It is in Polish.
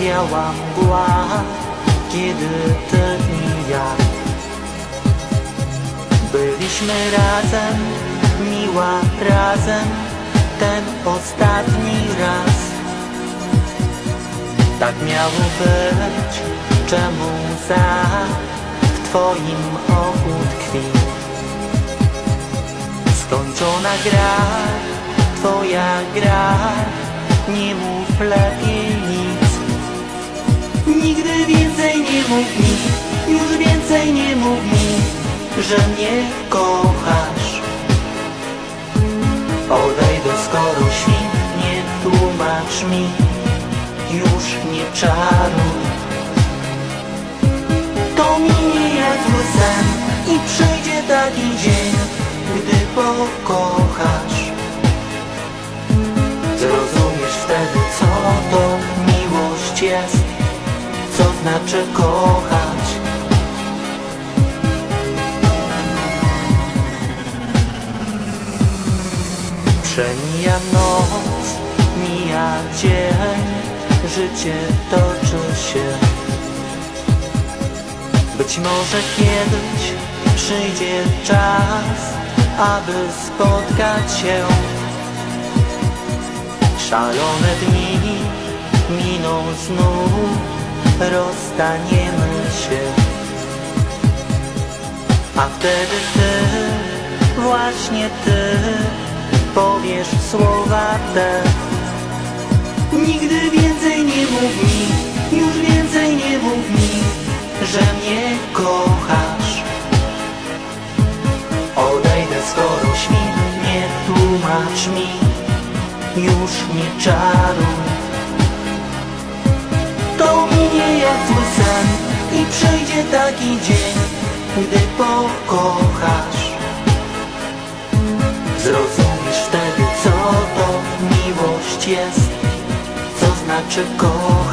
Biała mgła, Kiedy ty i ja. Byliśmy razem, miła razem Ten ostatni raz. Tak miało być, czemu za W twoim oku tkwi? Skończona gra, twoja gra Nie mów lepiej Nigdy więcej nie mów mi Już więcej nie mów mi Że mnie kochasz. Odejdę skoro świt Nie tłumacz mi Już nie czaruj. To minie jak zły sen I przyjdzie taki dzień Gdy pokochasz znaczy kochać Przemija noc, mija dzień Życie toczy się. Być może kiedyś przyjdzie czas Aby spotkać się. Szalone dni miną znów Rozstaniemy się. A wtedy ty, właśnie ty Powiesz słowa te. Nigdy więcej nie mów mi Już więcej nie mów mi Że mnie kochasz. Odejdę skoro świt Nie tłumacz mi. Już nie czaruj przyjdzie taki dzień Gdy pokochasz. Zrozumiesz wtedy co to miłość jest Co znaczy kochać